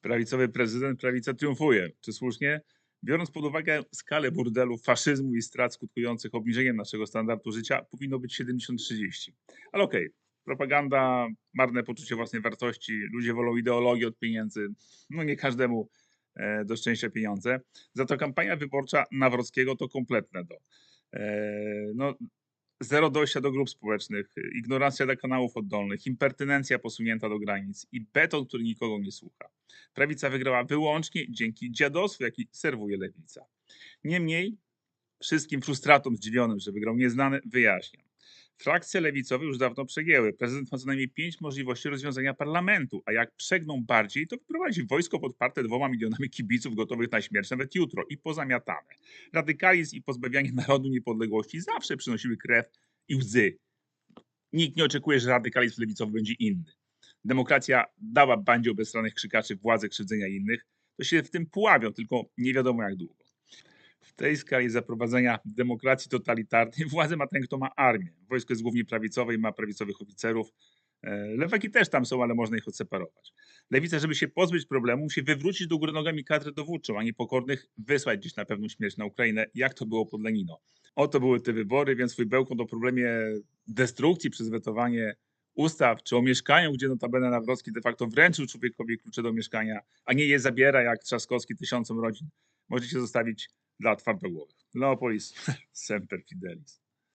Prawicowy prezydent, prawica triumfuje. Czy słusznie? Biorąc pod uwagę skalę burdelu, faszyzmu i strat skutkujących obniżeniem naszego standardu życia, powinno być 70-30. Ale okej, propaganda, marne poczucie własnej wartości, ludzie wolą ideologię od pieniędzy. No nie każdemu e, do szczęścia pieniądze. Za to kampania wyborcza Nawrockiego to kompletne do. E, no, zero dojścia do grup społecznych, ignorancja dla kanałów oddolnych, impertynencja posunięta do granic i beton, który nikogo nie słucha. Prawica wygrała wyłącznie dzięki dziadostwu, jaki serwuje lewica. Niemniej wszystkim frustratom zdziwionym, że wygrał nieznany, wyjaśniam. Frakcje lewicowe już dawno przegięły. Prezydent ma co najmniej pięć możliwości rozwiązania parlamentu, a jak przegną bardziej, to wyprowadzi wojsko podparte dwoma milionami kibiców gotowych na śmierć nawet jutro i pozamiatane. Radykalizm i pozbawianie narodu niepodległości zawsze przynosiły krew i łzy. Nikt nie oczekuje, że radykalizm lewicowy będzie inny. Demokracja dała bandzie obezstranych krzykaczy władzę krzywdzenia innych, to się w tym puławią, tylko nie wiadomo jak długo. W tej skali zaprowadzenia demokracji totalitarnej władzę ma ten, kto ma armię. Wojsko jest głównie prawicowe i ma prawicowych oficerów. E, Lewaki też tam są, ale można ich odseparować. Lewica, żeby się pozbyć problemu, musi wywrócić do góry nogami kadrę dowódczą, a niepokornych wysłać gdzieś na pewną śmierć na Ukrainę, jak to było pod Lenino. Oto były te wybory, więc swój bełkot o problemie destrukcji przez wetowanie ustaw, czy o mieszkaniu, gdzie notabene Nawrocki de facto wręczył człowiekowi klucze do mieszkania, a nie je zabiera jak Trzaskowski tysiącom rodzin, możecie zostawić l'ha fatto gol. L'Opolis, sempre Fidelis.